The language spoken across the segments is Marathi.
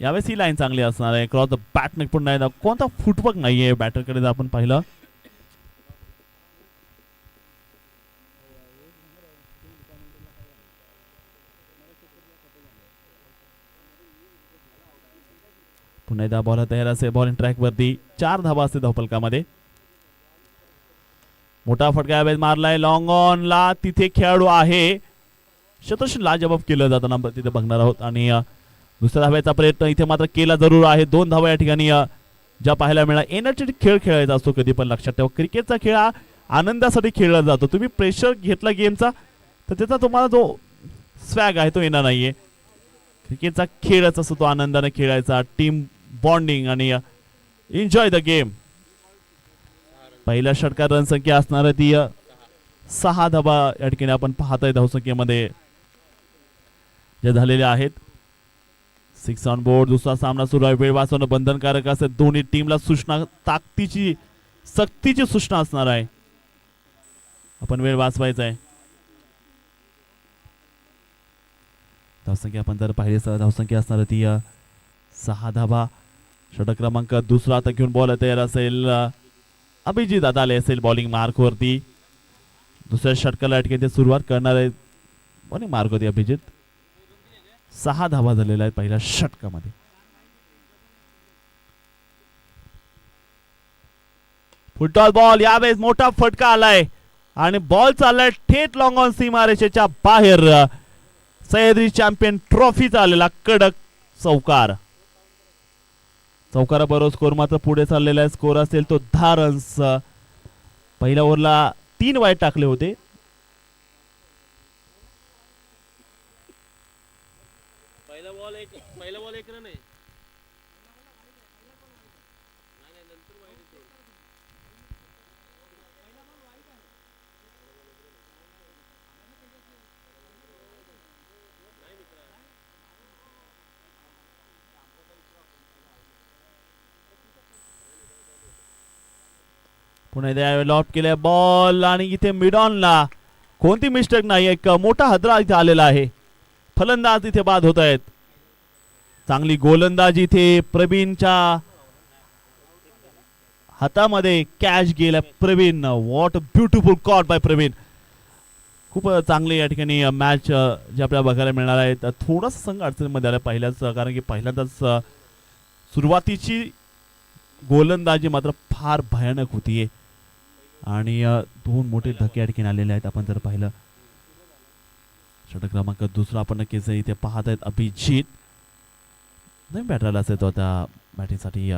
यावेळेस ही लाईन चांगली असणार आहे. क्रॉस द बॅट पुन्हा एकदा कोणता फुटवर्क नाहीये बॅटरकडे जर आपण पाहिलं. पुन्हा एकदा बॉल तयार असेल बॉलिंग ट्रॅक वरती चार धाबा असते धावपलकामध्ये. मोठा फटका यावेळेस मारलाय. लॉंग ऑन ला तिथे खेळाडू आहे. शतश लाजवाब केलं जाताना तिथे बघणार आहोत. आणि दुसऱ्या धाव्याचा प्रयत्न इथे मात्र केला जरूर आहे. दोन धावा या ठिकाणी ज्या पाहायला मिळाला एनर्जेटिक खेळ खेळायचा असतो कधी पण लक्षात ठेवा. क्रिकेटचा खेळ हा आनंदासाठी खेळला जातो. तुम्ही प्रेशर घेतला गेमचा तर त्याचा तुम्हाला जो स्वॅग आहे तो येणार नाहीये. क्रिकेटचा खेळच असतो तो आनंदाने खेळायचा. टीम बॉन्डिंग आणि एन्जॉय द गेम पहिल्या षटकार रनसंख्या असणार आहे ती सहा धाबा या ठिकाणी आपण पाहतोय धावसंख्येमध्ये. ज्या झालेल्या आहेत. सिक्स ऑन बोर्ड दुसरा सामना सुरू आहे. वेळ वाचवणं बंधनकारक असेल. दोन्ही टीमला सूचना ताकदीची सक्तीची सूचना असणार आहे. आपण वेळ वाचवायचा आहे. धावसंख्या आपण जर पाहिली तर धावसंख्या असणार ती सहा धाबा षटक क्रमांक दुसरा आता घेऊन बॉल तयार असेल. अभिजित आता आले असेल बॉलिंग मार्कवरती दुसऱ्या षटकाला या ते सुरुवात करणार आहे. बॉलिंग मार्क होती अभिजित? सहा धावा झालेल्या आहेत पहिल्या षटकामध्ये. फुटबॉल बॉल यावेळेस मोठा फटका आलाय. आणि बॉल चाललाय थेट लॉंग ऑन सीमारेषेच्या बाहेर. सह्याद्री चॅम्पियन ट्रॉफीचा आलेला कडक चौकार. चौकाराबरोबर स्कोर मात्र पुढे चाललेला आहे. स्कोर असेल तो दहा रन्स पहिल्या ओव्हरला तीन वाईट टाकले होते पहिला बॉल एक पहिला बॉल एक रन आहे नाही, नाही, नंतर wide आहे ते. पुन्हा एकदा लॉप केले बॉल आणि इथे मिडॉनला कोणती मिस्टेक नाही एक मोठा हदरा इथे आलेला आहे. फलंदाज इथे बाद होत आहेत. चांगली गोलंदाजी इथे प्रवीणच्या हातामध्ये कॅच गेला Praveen. What beautiful caught by Praveen. खूप चांगली या ठिकाणी मॅच जे आपल्याला बघायला मिळणार आहे थोडासा संघ अडचणीमध्ये आला पहिल्याच कारण की पहिल्यांदाच सुरुवातीची गोलंदाजी मात्र फार भयानक होतीये आणि दोन मोठे धक्के अडकीन आलेले आहेत. आपण जर पाहिलं षटक क्रमांक दुसरा आपण नक्कीच इथे पाहत आहेत अभिजित. नाही बॅटरला असेल तो आता बॅटिंगसाठी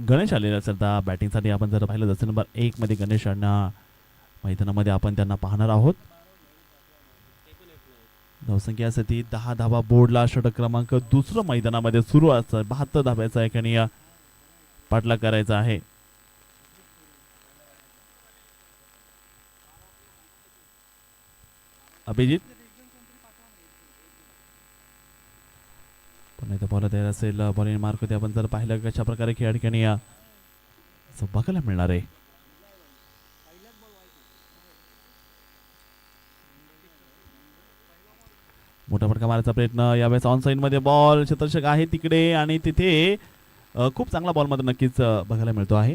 गणेश आलेला असेल आता बॅटिंगसाठी आपण जर पाहिलं जसं नंबर एक मध्ये गणेश यांना मैदानामध्ये आपण त्यांना पाहणार आहोत. धावसंख्या असते ती दहा धावा बोर्डला षटक क्रमांक दुसरं मैदानामध्ये सुरू असतं. बहात्तर धाब्याचा एकाने या पाठला करायचा आहे. अभिजित? पण इथं बॉल तयार असेल बॉलिंग मार्क होते. आपण जर पाहिलं कशा प्रकारे खेळ ठिकाणी या असं बघायला मिळणार आहे मोठा फटका मारायचा प्रयत्न. यावेळेस ऑन साईडमध्ये बॉल शतर्षक आहे तिकडे आणि तिथे खूप चांगला बॉल मात्र नक्कीच बघायला मिळतो आहे.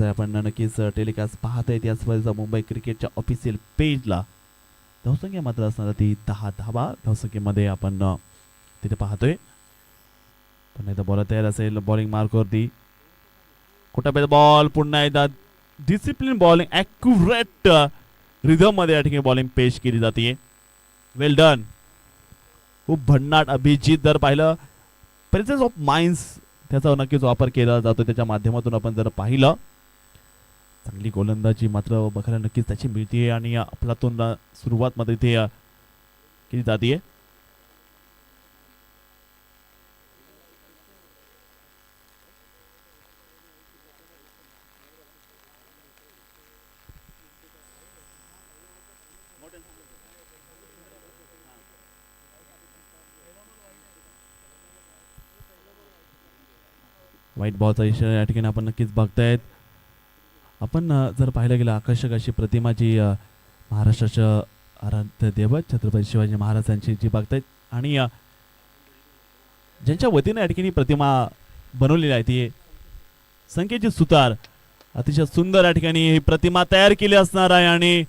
आहे. आपण नक्कीच टेलिकास्ट पाहत आहेत मुंबई क्रिकेटच्या ऑफिशियल पेजला धावसंख्या मात्र असणार ती दहा धावा. धावसंख्येमध्ये आपण तिथे पाहतोय. पण एकदा बॉल तयार असेल. बॉलिंग मार्कवरती कुठं बॉल पुन्हा एकदा डिसिप्लिन बॉलिंग ॲक्युरेट रिझममध्ये या ठिकाणी बॉलिंग पेश केली जाते वेल डन खूप भन्नाट अभिजित जर पाहिलं प्रेझेन्स ऑफ माइन्स त्याचा नक्कीच वापर केला जातो. त्याच्या माध्यमातून आपण जर पाहिलं चांगली गोलंदाजी मात्र बघायला नक्कीच त्याची मिळते आणि आपलातून सुरुवातमध्ये ते केली जाते वाईट बॉलचा इशारा या ठिकाणी आपण नक्कीच बघतायत. आपण जर पाहिलं गेलं आकर्षक अशी प्रतिमा जी महाराष्ट्राचं आराध्य देवत छत्रपती शिवाजी महाराजांची जी बघतायत. आणि ज्यांच्या वतीनं या ठिकाणी प्रतिमा बनवलेली आहे ती संख्येची सुतार. अतिशय सुंदर या ठिकाणी ही प्रतिमा तयार केली असणार आहे आणि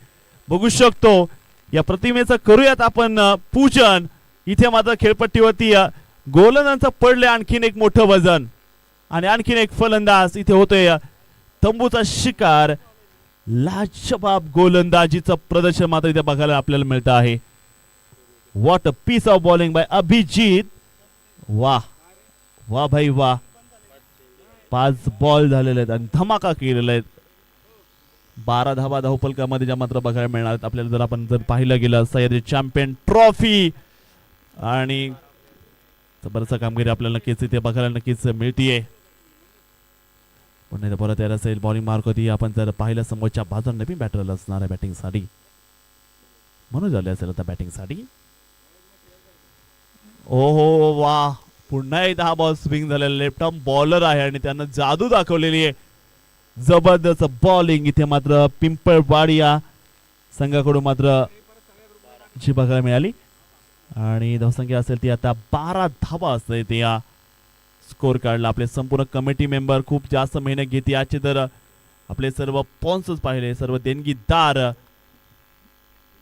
बघू शकतो या प्रतिमेचं करूयात आपण पूजन. इथे मात्र खेळपट्टीवरती गोलंदांचं पडलं पडले आणखीन एक मोठं वजन. आणि आणखीन एक फलंदाज इथे होतोय. तंबूचा शिकार लाजबाब गोलंदाजीचं प्रदर्शन मात्र इथे बघायला आपल्याला मिळतं आहे. What a piece of bowling by Abhijit वा वा भाई वा पाच बॉल झालेले आहेत आणि धमाका केलेले आहेत बारा धावा धावपलकामध्ये ज्या मात्र बघायला मिळणार आहेत आपल्याला जर आपण जर पाहिलं गेलं सह्याद्री चॅम्पियन ट्रॉफी आणि बरंच कामगिरी आपल्याला नक्कीच इथे बघायला नक्कीच मिळतीये. पण नाही तर परत यायला असेल. बॉलिंग मार्क होती आपण जर पाहिलं समोरच्या बाजूला नवीन बॅटर असणार आहे बॅटिंगसाठी म्हणून झाले असेल आता बॅटिंगसाठी ओ हो वा. पुन्हा एकदा हा बॉल स्विंग झालेला लेफ्ट आर्म बॉलर आहे आणि त्यानं जादू दाखवलेली आहे. जबरदस्त बॉलिंग इथे मात्र पिंपळवाडी या संघाकडून मात्र जी बघायला मिळाली. आणि धावसंख्या असेल ती आता बारा धावा असते ते या स्कोर काढला. आपले संपूर्ण कमिटी मेंबर खूप जास्त मेहनत घेते याचे तर आपले सर्व पॉन्सर्स पाहिले. सर्व देणगीदार.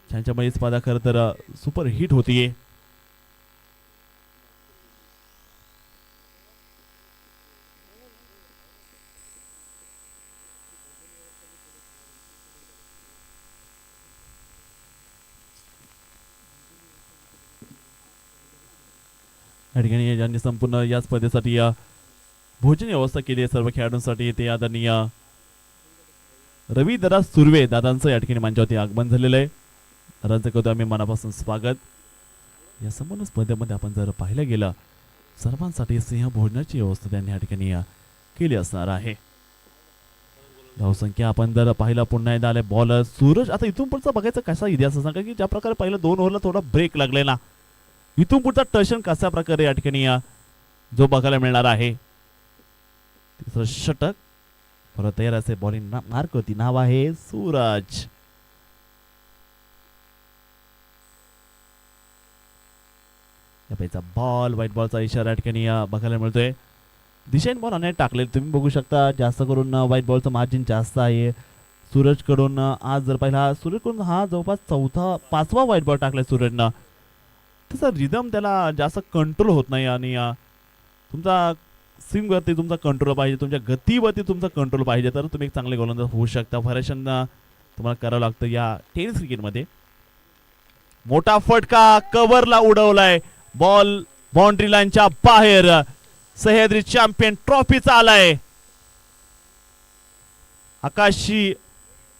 त्यांच्यामुळे स्पर्धा खरं तर सुपर हिट होतीये. या ठिकाणी ज्यांनी संपूर्ण या स्पर्धेसाठी या भोजन व्यवस्था केली आहे सर्व खेळाडूंसाठी ते आदरणीय रवी दादा सुर्वे दादांचं या ठिकाणी मंचावरती आगमन झालेलं आहे. दादांचं करतो आम्ही मनापासून स्वागत. या संपूर्ण स्पर्धेमध्ये आपण जर पाहिलं गेलं सर्वांसाठी सिंह भोजनाची व्यवस्था त्यांनी या ठिकाणी केली असणार आहे. धावसंख्या आपण जर पाहिलं पुन्हा एकदा आले बॉलर सूरज आता इथून पुढचा बघायचा कसा इतिहास सांगा की ज्या प्रकारे पहिलं दोन ओव्हरला थोडा ब्रेक लागलेला इथून पुढचा टर्शन कशा प्रकारे या ठिकाणी जो बघायला मिळणार आहे? तिसरं षटक. परत तयार असे बॉलिंग मार्क होती. नाव आहे सूरज. यापैचा बॉल व्हाईट बॉलचा इशारा या ठिकाणी बघायला मिळतोय. दिशेन बॉल अनेक टाकले. तुम्ही बघू शकता जास्त करून व्हाईट बॉलचं मार्जिन जास्त आहे. सूरजकडून आज जर पाहिला सूरजकडून हा जवळपास चौथा पाचवा व्हाईट बॉल टाकलाय सूरजनं. त्याचा रिदम त्याला जास्त कंट्रोल होत नाही आणि तुमचा स्विंगवरती तुमचा कंट्रोल पाहिजे तुमच्या गतीवरती तुमचा कंट्रोल पाहिजे तर तुम्ही एक चांगले गोलंदाज होऊ शकता. व्हरेशन तुम्हाला करावं लागतं या टेनिस क्रिकेटमध्ये मोठा फटका कव्हरला उडवलाय. बॉल बाउंड्री लाईनच्या बाहेर. सह्याद्री चॅम्पियन ट्रॉफीचा आलाय. आकाशी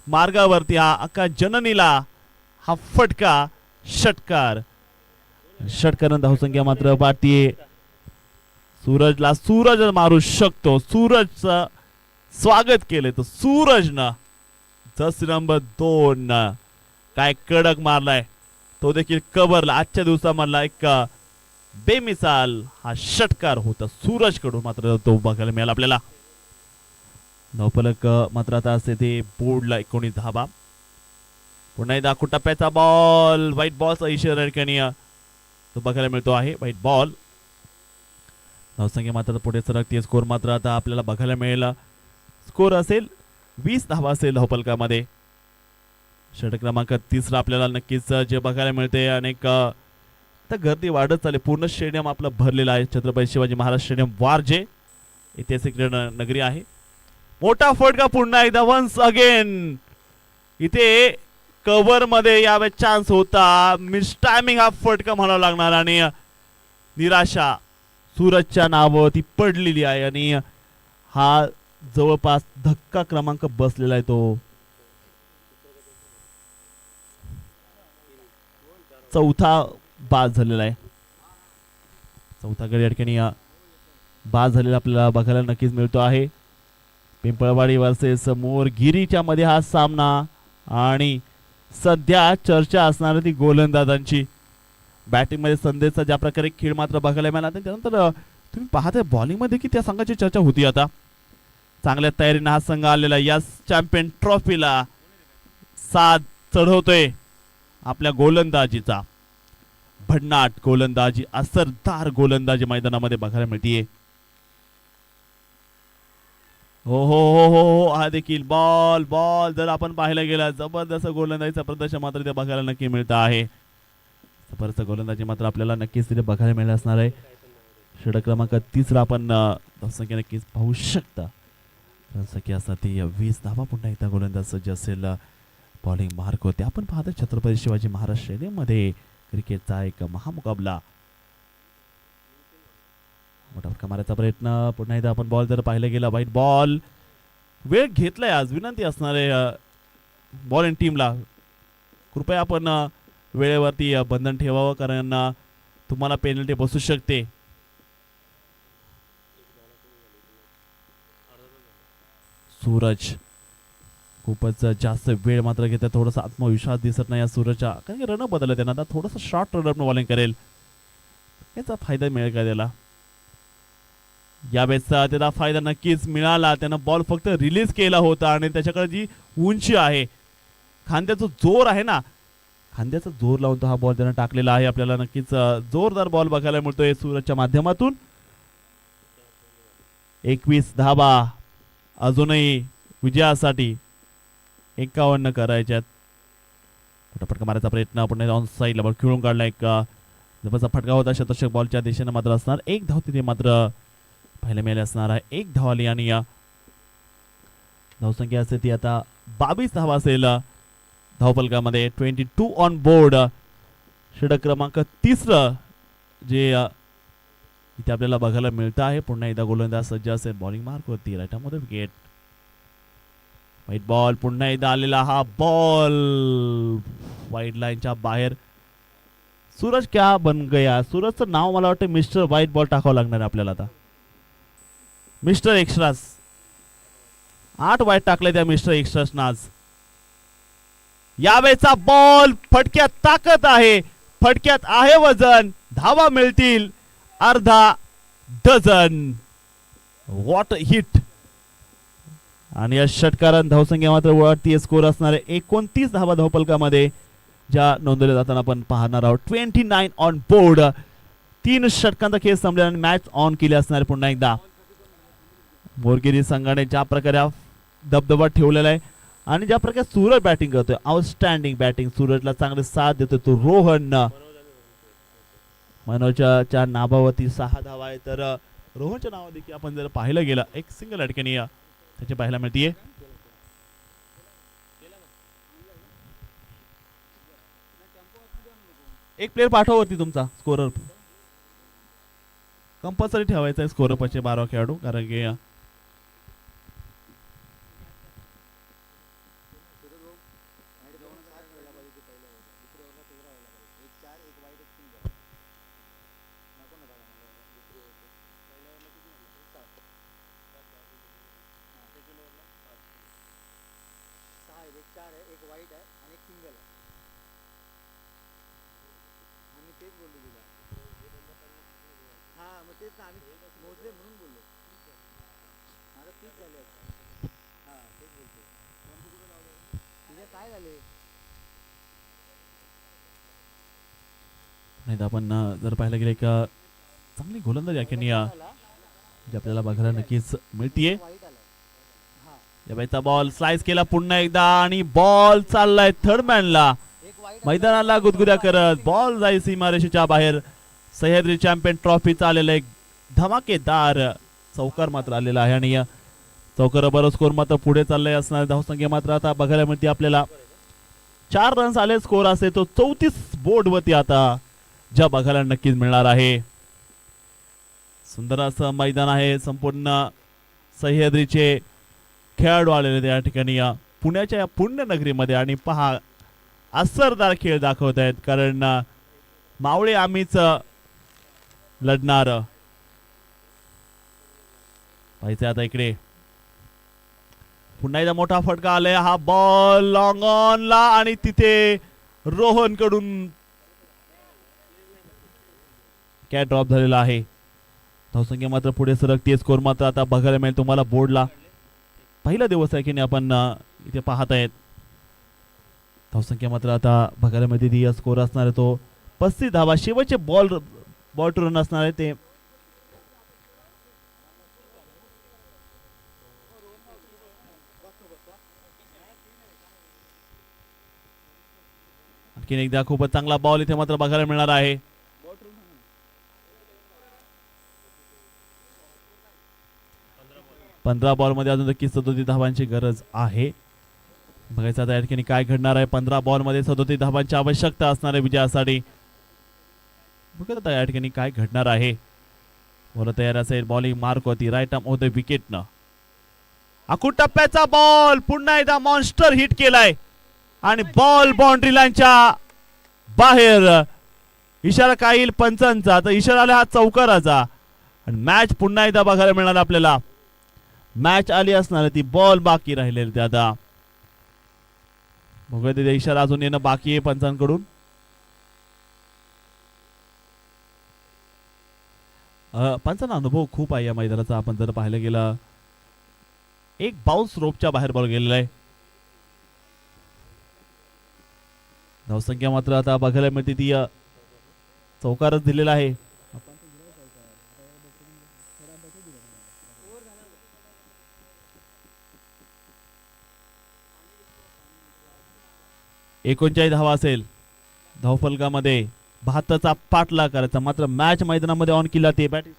मार्गावरती हा आकाश जननीला हा फटका षटकार. षटकरण धावसंख्या मात्र वाटतीये सूरजला सूरज मारू शकतो. सूरजचं स्वागत केलंय. तर सूरजनं जस नंबर दोन काय कडक मारलाय. तो देखील कबरला. आजच्या दिवसामधला एक बेमिसाल हा षटकार होता. सूरजकडून मात्र तो बघायला मिळाला आपल्याला. नवफलक मात्र आता असते ते बोर्डला एकोणीस धाबा पुन्हा एकदा टप्प्याचा बॉल व्हाईट बॉल इशारा या ठिकाणी तो बघायला मिळतो आहे. व्हाईट बॉल धावसंख्या मात्र पुढे सरकते स्कोर मात्र आता आपल्याला बघायला मिळेल. स्कोर असेल वीस धावा असेल धावपलकामध्ये षटक क्रमांक तिसरा आपल्याला नक्कीच जे बघायला मिळते अनेक आता गर्दी वाढत चालली. पूर्ण स्टेडियम आपलं भरलेलं आहे. छत्रपती शिवाजी महाराज स्टेडियम वारजे ऐतिहासिक नगरी आहे. मोठा फटका पुन्हा एकदा वन्स अगेन इथे कव्हरमध्ये यावेळेस चान्स होता. मिस टायमिंग हा फटका म्हणावा लागणार आणि निराशा सूरजच्या नावावर ती पडलेली आहे आणि हा जवळपास धक्का क्रमांक बसलेला आहे तो. चौथा बाद झालेला आहे. चौथा गडी अडकणी बाद झालेला आपल्याला बघायला नक्कीच मिळतो आहे. पिंपळवाडी वर्सेस मोरगिरीच्या मध्ये हा सामना आणि सध्या चर्चा असणार ती गोलंदाजांची. बॅटिंगमध्ये संदेशचा ज्या प्रकारे खेळ मात्र बघायला मिळाला त्यानंतर तुम्ही पाहताय बॉलिंगमध्ये की त्या संघाची चर्चा होती आता. चांगल्या तयारीने हा संघ आलेला या चॅम्पियन ट्रॉफीला साथ चढवतोय आपल्या गोलंदाजीचा. भन्नाट गोलंदाजी असरदार गोलंदाजी मैदानामध्ये बघायला मिळतीये. हो हो हो हो हो. हा देखील बॉल बॉल जर आपण पाहायला गेला जबरदस्त गोलंदाजीचं प्रदर्शन मात्र ते बघायला नक्की मिळतं आहे. जबरदस्त गोलंदाजी मात्र आपल्याला नक्कीच तिथे बघायला मिळत असणार आहे. षटक क्रमांक तिसरा आपण अ, धावसंख्या नक्कीच पाहू शकता. संख्या असतात ती वीस. धावा पुन्हा एकदा गोलंदाज सज्ज असेल. बॉलिंग मार्क होते. आपण पाहतो छत्रपती शिवाजी महाराज स्टेडियममध्ये क्रिकेटचा एक महामुकाबला मोठा फटका मारायचा प्रयत्न. पुन्हा एकदा आपण बॉल जर पाहिला गेला वाईट बॉल वेळ घेतलाय आज विनंती असणार आहे बॉल अँड टीमला कृपया आपण वेळेवरती बंधन ठेवावं कारण तुम्हाला पेनल्टी बसू शकते. सूरज. खूपच जास्त वेळ मात्र घेतात थोडासा आत्मविश्वास दिसत नाही या सूरजच्या कारण की रन बदललं त्यांना. आता थोडंसं शॉर्ट रन बॉलिंग करेल. याचा फायदा मिळेल का त्याला? यावेळेस त्याला फायदा नक्कीच मिळाला. त्यानं बॉल फक्त रिलीज केला होता आणि त्याच्याकडे जी उंची आहे खांद्याचा जोर आहे ना खांद्याचा जोर लावून तो हा बॉल त्यानं टाकलेला आहे. आपल्याला नक्कीच जोरदार बॉल बघायला मिळतोय सूरजच्या माध्यमातून. एकवीस धाबा अजूनही विजयासाठी एकावन्न करायच्यात. मोठा फटका मारायचा प्रयत्न आपण ऑन साईडला बॉल खेळून काढला एक जबरचा फटका होता शतशक बॉलच्या दिशेनं मात्र असणार. एक धाव तिथे मात्र पाहायला मिळाले असणार आहे एक धाव आली आणि धावसंख्या असते ती आता बावीस धावा असेल. धावपलकामध्ये ट्वेंटी टू ऑन बोर्ड षटक क्रमांक तिसरं जे इथे आपल्याला बघायला मिळतं आहे. पुन्हा एकदा गोलंदाज सज्ज असेल. बॉलिंग मार्क होती राईटामध्ये विकेट वाईट बॉल पुन्हा एकदा आलेला हा बॉल वाईट लाईनच्या बाहेर. सूरज क्या बन गया? सूरजचं नाव मला वाटतं मिस्टर व्हाईट बॉल टाकावं लागणार आपल्याला आता. मिस्टर एक्स्ट्रास आठ वाईट टाकले त्या मिस्टर एक्स्ट्रासनं आज. यावेळेचा बॉल फटक्यात ताकद आहे. फटक्यात आहे वजन. धावा मिळतील अर्धा डझन. वॉट हिट आणि या षटकारण धावसंख्या मात्र वरती स्कोर असणारे एकोणतीस धावा धावपलकामध्ये ज्या नोंदवल्या जाताना आपण पाहणार आहोत. ट्वेंटी नाईन ऑन बोर्ड तीन षटकांचा खेळ संपल्याने मॅच ऑन केली असणार पुन्हा एकदा. मोरगिरी संघाने ज्या प्रकारे दबदबा ठेवलेला आहे आणि ज्या प्रकारे सूरज बॅटिंग करतोय. आउटस्टँडिंग बॅटिंग सूरजला चांगले साथ देतोय तो रोहन. मनोजच्या नाभावरती सहा धावा आहे तर रोहनच्या रोहनच्या नावादेखील आपण जर पाहिलं गेलं एक सिंगल अडकणी त्याची पाहायला मिळतीये. एक प्लेअर पाठवती तुमचा स्कोरर कंपल्सरी ठेवायचा आहे स्कोरपचे बारा खेळाडू कारण की अ, सहा आहे एक चार आहे एक वाईट आहे आणि एक सिंगल आहे आम्ही तेच बोललो तुला हा मग तेच ना आम्ही मोजले म्हणून बोललो आता तीच झाले आहेत. हा तेच बोलतो तुझ्या काय झाले? नाही तर आपण जर पाहायला गेलं अ, चांगली गोलंदाज झाला जी आपल्याला बघायला नक्कीच मिळतीये. या बॉल स्लाइस केला पुन्हा एकदा आणि बॉल चाललाय थर्ड मॅनला मैदानाला गुदगुद्या करत. बॉल जाईल सीमारेषेच्या बाहेर. सह्याद्री चॅम्पियन ट्रॉफी आलेला एक धमाकेदार चौकार मात्र आलेला आहे आणि चौकर बरं स्कोर मात्र पुढे चाललंय असणार. धावसंख्या मात्र आता बघायला मिळते आपल्याला. चार रन्स आले स्कोर असे तो चौतीस बोर्ड वरती आता. ज्या बघायला नक्कीच मिळणार आहे. सुंदर असं मैदान आहे संपूर्ण सह्याद्रीचे खेळाडू आलेले या ठिकाणी. या पुण्याच्या या पुण्यनगरीमध्ये. आणि पहा असरदार खेळ दाखवत आहेत कारण मावळे आम्हीच लढणार. पाहिजे आता इकडे. पुन्हा एकदा मोठा फटका आलाय. हा बॉल लॉंग ऑनला आणि तिथे रोहनकडून कॅट ड्रॉप झालेला आहे. धावसंख्या मात्र पुढे सरकते स्कोर मात्र आता बघायला मिळेल तुम्हाला बोर्डला पहिला दिवस आहे की नाही आपण इथे पाहत आहेत धावसंख्या मात्र आता बघायला मिळते. ती स्कोर असणार आहे तो. पस्तीस धावा. शेवटचे बॉल बॉल टू रन असणार आहे ते. आणखीन एकदा खूपच चांगला बॉल इथे मात्र बघायला मिळणार आहे. पंधरा बॉलमध्ये अजून नक्की सदोतीस धावांची गरज आहे. बघायचं आता या ठिकाणी काय घडणार आहे. पंधरा बॉलमध्ये सदोतीस धावांची आवश्यकता असणार आहे विजयासाठी बघत आता या ठिकाणी काय घडणार आहे. बरं तयार असेल बॉलिंग मार्क होती. राईट आर्म होते विकेटनं आखूड टप्प्याचा बॉल पुन्हा एकदा मॉन्स्टर हिट केलाय. आणि बॉल बाउंड्री लाईनच्या बाहेर. इशारा काय येईल? पंचांचा. तर इशारा आला हा चौकाराचा. आणि मॅच पुन्हा एकदा बघायला मिळणार आपल्याला. मॅच आली असणार ती बॉल बाकी राहिलेली ते आता बघूया तिथे इशारा अजून येणं बाकी आहे पंचांकडून. पंचांना अनुभव खूप आहे या मैदानाचा. आपण जर पाहायला गेलं एक बाउन्स रोपच्या बाहेर बॉल गेलेला आहे. धावसंख्या मात्र आता बघायला मिळते. ती चौकारच दिलेला आहे. एकोणचाळीस धावा असेल. धावफलकामध्ये बहात्तरचा पाठला करायचा. मात्र मॅच मैदानामध्ये ऑन केला ते. बॅटिंग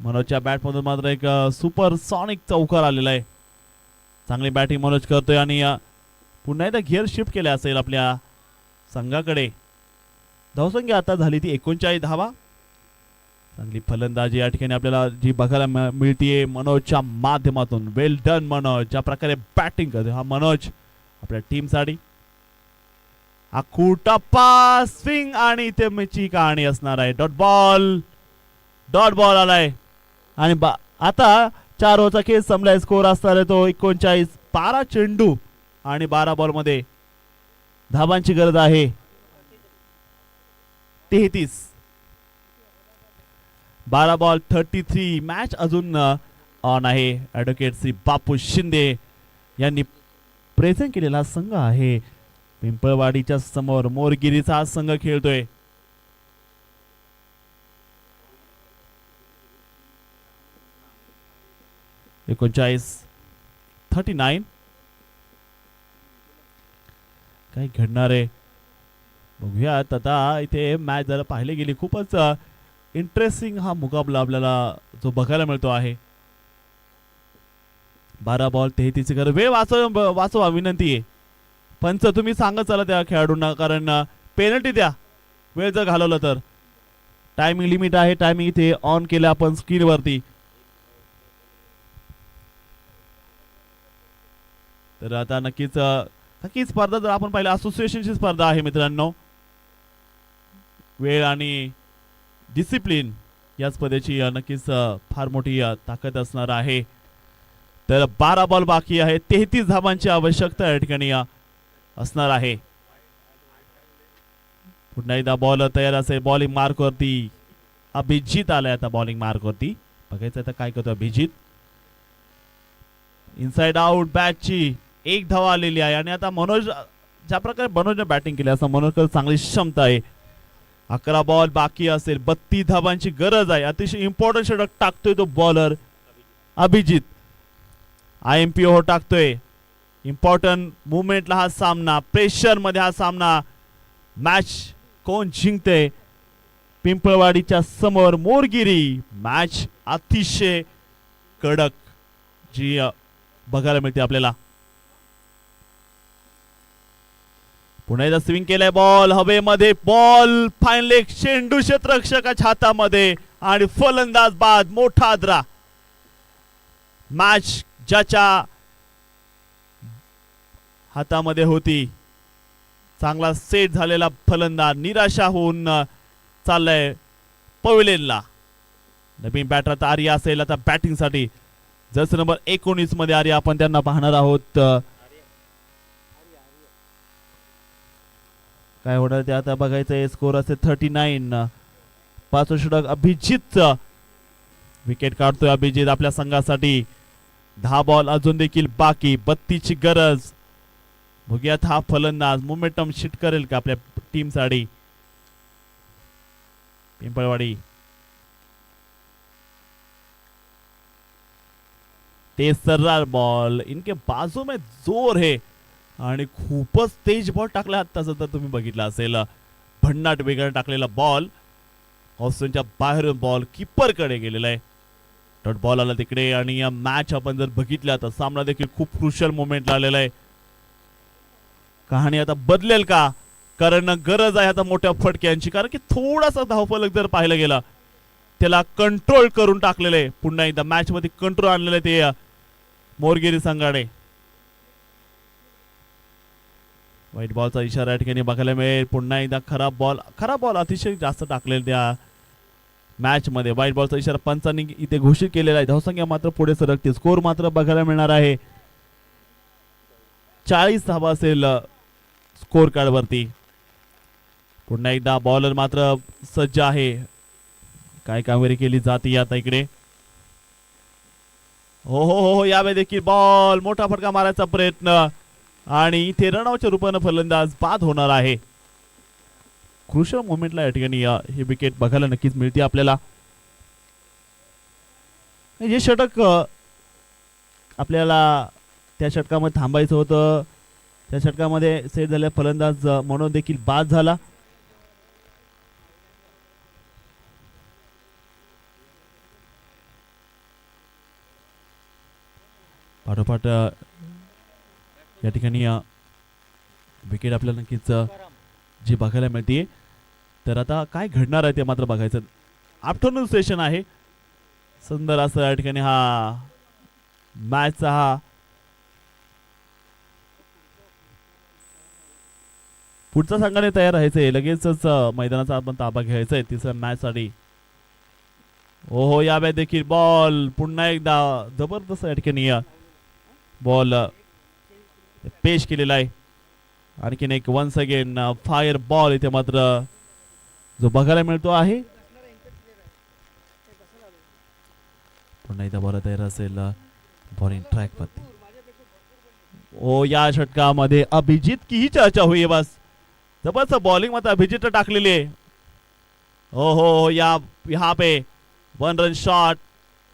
मनोजच्या बॅटमधून मात्र एक सुपर सॉनिक चौकार आलेला आहे. चांगली बॅटिंग मनोज करतोय आणि पुन्हा एकदा गिअर शिफ्ट केले असेल आपल्या संघाकडे. धावसंख्या आता झाली ती एकोणचाळीस धावा. चांगली फलंदाजी या ठिकाणी आपल्याला जी बघायला मिळतीये मनोजच्या माध्यमातून. Well done Manoj. ज्या प्रकारे बॅटिंग करतो हा मनोज आपल्या टीमसाठी हा टप्पा स्विंग आणि ते मिची कहाणी असणार आहे. डॉट बॉल डॉट बॉल आलाय. आणि बा आता चार ओव्हरचा खेळ संपलाय. स्कोर असणार तो एकोणचाळीस. बारा चेंडू आणि बारा बॉलमध्ये धाबांची गरज आहे. तेहतीस. बारा बॉल थर्टी थ्री. मॅच अजून ऑन आहे. ॲडव्होकेट श्री बापू शिंदे यांनी प्रेझेंट केलेला संघ आहे. पिंपळवाडीच्या समोर मोरगिरीचा हा संघ खेळतोय. एकोणचाळीस थर्टी नाईन काय घडणार आहे? बघूयात. आता इथे मॅच जरा पाहिले गेली. खूपच इंटरेस्टिंग हा मुकाबला आपल्याला जो बघायला मिळतो आहे. बारा बॉल तेहतीस कर वेळ वाचव वाचवा. विनंती आहे. पंच तुम्ही सांगत चला त्या खेळाडूंना कारण पेनल्टी द्या. वेळ जर घालवलं तर. टायमिंग लिमिट आहे. टायमिंग इथे ऑन केलं आपण स्क्रीनवरती तर आता नक्कीच नक्की स्पर्धा जर आपण पाहिलं असोसिएशनची स्पर्धा आहे मित्रांनो. वेळ आणि डिसिप्लिन या स्पर्धेची नक्कीच फार मोठी ताकद असणार आहे. तर बारा बॉल बाकी आहे. तेहतीस धाबांची आवश्यकता या ठिकाणी असणार आहे. पुन्हा एकदा बॉल तयार असेल. बॉलिंग मार्कवरती अभिजित आलाय आता बॉलिंग मार्कवरती बघायचं आता काय करतो अभिजित. इनसाइड आउट बॅटची एक धावा आलेली आहे. आणि आता मनोज ज्या प्रकारे मनोजने बॅटिंग केली असं मनोजकडे चांगली क्षमता आहे. अकरा बॉल बाकी असेल बत्तीस धावांची गरज आहे. अतिशय इम्पॉर्टंट षटक टाकतोय तो bowler Abhijit. I M P O टाकतोय. इम्पॉर्टंट मुवमेंटला हा सामना प्रेशरमध्ये हा सामना. मॅच कोण जिंकते पिंपळवाडीच्या समोर मोरगिरी. मॅच अतिशय कडक. जी बघायला मिळते आपल्याला. पुन्हा एकदा स्विंग केलाय बॉल हवेमध्ये बॉल फायनल एक चेंडू क्षेत्ररक्षकाच्या हातामध्ये आणि फलंदाज बाद मोठा आदरा मॅच ज्याच्या हातामध्ये होती. चांगला सेट झालेला फलंदाज निराशा होऊन चाललाय पवेलेनला. नवीन बॅटर आता आर्या असेल. आता बॅटिंगसाठी जसं नंबर एकोणीसमध्ये आर्या आपण त्यांना पाहणार आहोत काय होणार ते? आता बघायचं आहे स्कोर असेल थर्टी नाईन पाच षटक अभिजित. विकेट काढतोय अभिजित आपल्या संघासाठी. दहा बॉल अजून देखील बाकी बत्तीची गरज. भुग्यात हा फलंदाज मोमेंटम शिट करेल का आपल्या टीमसाठी पिंपळवाडी. तेज सर्रार बॉल इनके बाजू में जोर है. आणि खूपच तेज बॉल टाकला आत्ताचा तर तुम्ही बघितलं असेल. भन्नाट वेगळा टाकलेला बॉल हॉस्टनच्या बाहेरून बॉल किपरकडे गेलेला आहे. डॉट बॉल आला तिकडे आणि या मॅच आपण जर बघितला तर सामना देखील खूप क्रुशियल मोमेंट आलेला आहे. कहाणी आता बदलेल का? कारण गरज आहे आता मोठ्या फटक्यांची. कारण की थोडासा धावफलक जर पाहायला गेला त्याला कंट्रोल करून टाकलेलं आहे. पुन्हा एकदा मॅचमध्ये कंट्रोल आणलेलं आहे ते. मोरगिरी संघाने. वाईट बॉलचा इशारा या ठिकाणी बघायला मिळेल. पुन्हा एकदा खराब बॉल खराब बॉल अतिशय जास्त टाकलेला त्या मॅच मध्ये वाईट बॉलचा इशारा पंचांनी इथे घोषित केलेला आहे. धावसंख्या मात्र पुढे सरकते. स्कोर मात्र बघायला मिळणार आहे. चाळीस धावा असेल स्कोर कार्ड वरती पुन्हा एकदा बॉलर मात्र सज्ज आहे. काय कामगिरी केली जाते आता इकडे. हो हो हो हो यावेळी देखील बॉल. मोठा फटका मारायचा प्रयत्न. आणि इथे रनआउटच्या रूपानं फलंदाज बाद होणार आहे. क्रुशल मोमेंटला या ठिकाणी ही विकेट बघायला नक्कीच मिळते आपल्याला. हे षटक आपल्याला त्या षटकामध्ये थांबायचं होतं. त्या षटकामध्ये सेट झाल्या फलंदाज म्हणून देखील बाद झाला. पाठोपाठ या ठिकाणी विकेट आपल्याला नक्कीच जी बघायला मिळते तर आता काय घडणार आहे ते मात्र बघायचं. आफ्टरनून सेशन आहे. सुंदर असं या ठिकाणी हा मॅचचा हा. पुढचा संघाने तयार राहायचंय. लगेचच मैदानाचा आपण ताबा घ्यायचा आहे तिसऱ्या मॅच साठी. हो हो या वेळेस देखील बॉल पुन्हा एकदा जबरदस्त या ठिकाणी बॉल पेश केलेला आहे. आणखीन एक वन्स अगेन फायर बॉल इथे मात्र जो बघायला मिळतो आहे. पुन्हा एकदा बरं तयार असेल uh, बॉलिंग ट्रॅक ओ या षटकामध्ये अभिजित की ही चर्चा हुई बस. जबरदस्त बॉलिंग मात्र अभिजित टाकलेली आहे. हो हो हो या यहाँ पे वन रन शॉट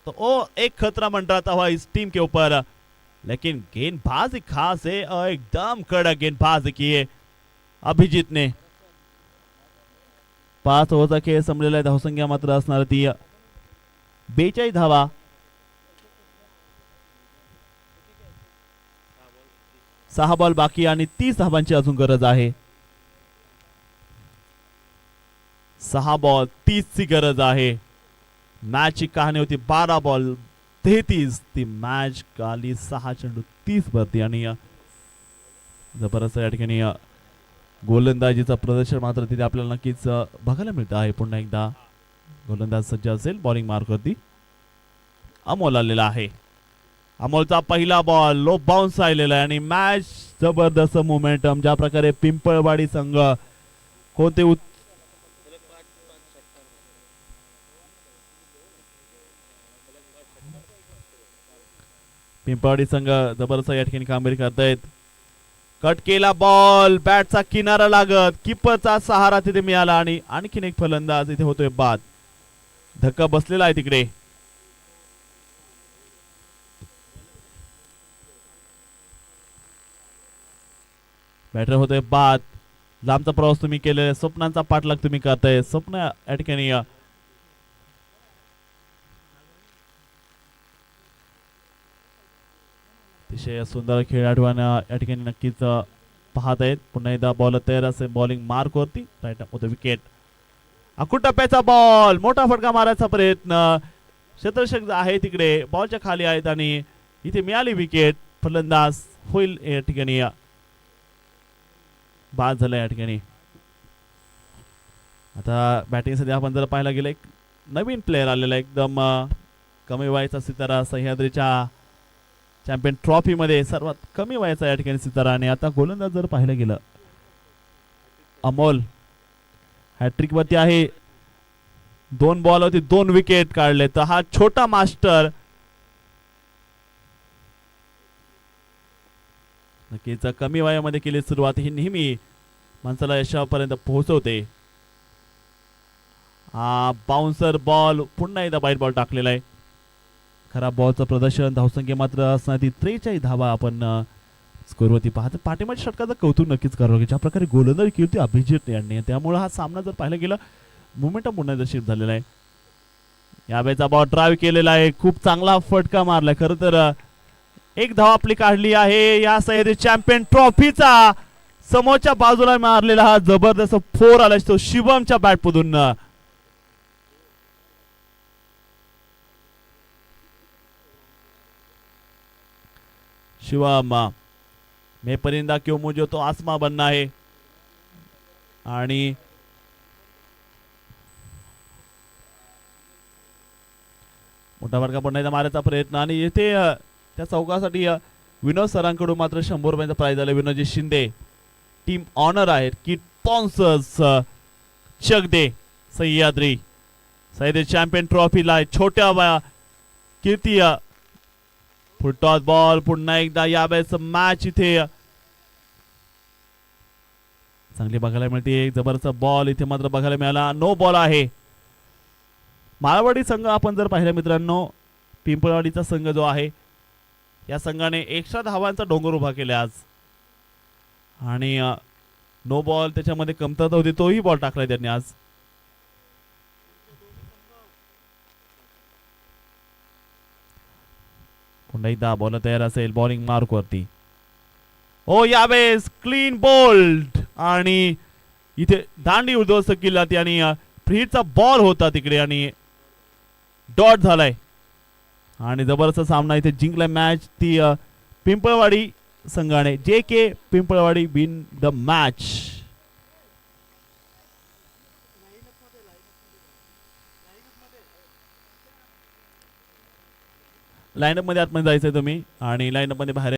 तो ओ एक खतरा मंडराता हुआ इस टीम के ऊपर. लेकिन गेंदबाजी खास है और एकदम कड़क गेंदबाजी की है अभिजित ने। पाच ओव्हरचा हो खेळ संपलेला आहे धावसंख्या मात्र असणार ती बेचाळीस धावा। सहा बॉल बाकी आणि तीस धावांची अजून गरज आहे। सहा बॉल तीस ची गरज आहे। मॅच ची कहाणी होती बारा बॉल तेहतीस ती मॅच काली सहा चेंडू तीस वरती आणि जबरदस्त या ठिकाणी अ, गोलंदाजीचं प्रदर्शन मात्र तिथे आपल्याला नक्कीच बघायला मिळतं आहे. पुन्हा एकदा गोलंदाज सज्ज असेल बॉलिंग मार्कवरती अमोल आलेला आहे. अमोलचा पहिला बॉल लो बाउन्स आलेला आहे आणि मॅच जबरदस्त मोमेंटम ज्या प्रकारे पिंपळवाडी संघ कोणते उत- सलग पाच पाच षटकार पिंपळवाडी संघ जबरदस्त या ठिकाणी कामगिरी करतायत. कट केला बॉल बॅटचा किनारा लागत किपरचा सहारा तिथे मिळाला आणि आणखीन एक फलंदाज इथे होतोय बाद. धक्का बसलेला आहे तिकडे. बॅटर होतोय बाद. लांबचा प्रवास तुम्ही केलेला स्वप्नांचा पाठलाग तुम्ही करताय. स्वप्न या ठिकाणी अतिशय सुंदर खेळाडूंना या ठिकाणी नक्कीच पाहत आहेत. पुन्हा एकदा बॉल तयार असेल बॉलिंग मार्क वरती. राईट होत विकेट अकू टप्प्याचा बॉल मोठा फटका मारायचा प्रयत्न. क्षेत्ररक्षक आहे तिकडे. बॉलच्या खाली आहेत आणि इथे मिळाली विकेट फलंदाज होईल या ठिकाणी. बाद झाला या ठिकाणी. आता बॅटिंग सध्या आपण जर पाहायला गेलं एक नवीन प्लेअर आलेला आहे, एकदम कमी व्हायचा सितारा सह्याद्रीच्या चॅम्पियन ट्रॉफी मध्ये सर्वात कमी वयाचा या ठिकाणी सितारा आणि आता गोलंदाज जर पाहिलं गेलं अमोल हॅट्रिकवरती आहे. दोन बॉल होती दोन विकेट काढले. तर हा छोटा मास्टर नक्कीच कमी वयामध्ये केली सुरुवात. ही नेहमी माणसाला यशापर्यंत पोहोचवते. हा बाउन्सर बॉल पुन्हा एकदा बाईट बॉल टाकलेला आहे. खराब बॉलचं प्रदर्शन धावसंख्या मात्र असणार. ती त्रेचाळीस धावा आपण स्कोरवरती पाहतो. पाठीमागच्या षटकाचं कौतुक नक्कीच करावं लागेल. ज्या प्रकारे गोलंदाज केली होती अभिजित यांनी. त्यामुळे हा सामना जर पाहायला गेला मोमेंटम पुन्हा एकदा शिफ्ट झालेला आहे. यावेळेचा बॉल ड्राईव्ह केलेला आहे. खूप चांगला फटका मारलाय खरं तर एक धाव आपली काढली आहे. या सह्याद्री चॅम्पियन ट्रॉफीचा समोरच्या बाजूला मारलेला हा जबरदस्त फोर आला. तो शिवमच्या बॅटमधून शिवम मैं परिंदा क्यों मुझे तो आसमा बनना है? आणि मोठा फटका पुन्हा मारायचा प्रयत्न. आणि येथे त्या चौकासाठी विनोद सरांकडून मात्र शंभर रुपयांचा प्राईज आलं. विनोदजी शिंदे टीम ऑनर आहेत. की स्पॉन्सर्स चगदे सह्याद्री. सह्याद्री चॅम्पियन ट्रॉफीला छोट्या वया फुटटॉस बॉल पुन्हा एकदा यावेळेस मॅच इथे. चांगली बघायला मिळते. एक जबरदस्त बॉल इथे मात्र बघायला मिळाला. नो बॉल आहे. माळवाडी संघ आपण जर पाहिलं मित्रांनो पिंपळवाडीचा संघ जो आहे या संघाने एक्स्ट्रा धावांचा डोंगर उभा केला आज. आणि नो बॉल त्याच्यामध्ये कमतरता होती तोही बॉल टाकलाय त्यांनी आज. पुन्हा एकदा बॉलर तयार असेल बॉलिंग मार्क वरती हो यावेळेस क्लीन बोल्ड आणि इथे दांडी उद्ध्वस्त केला आणि फ्रीचा बॉल होता तिकडे आणि डॉट झालाय आणि जबरदस्त सामना इथे जिंकलाय मॅच ती पिंपळवाडी संघाने जे के पिंपळवाडी बिन द मॅच लाईनअपमध्ये मध्ये आतमध्ये जायचंय तुम्ही आणि लाईनअपमध्ये बाहेर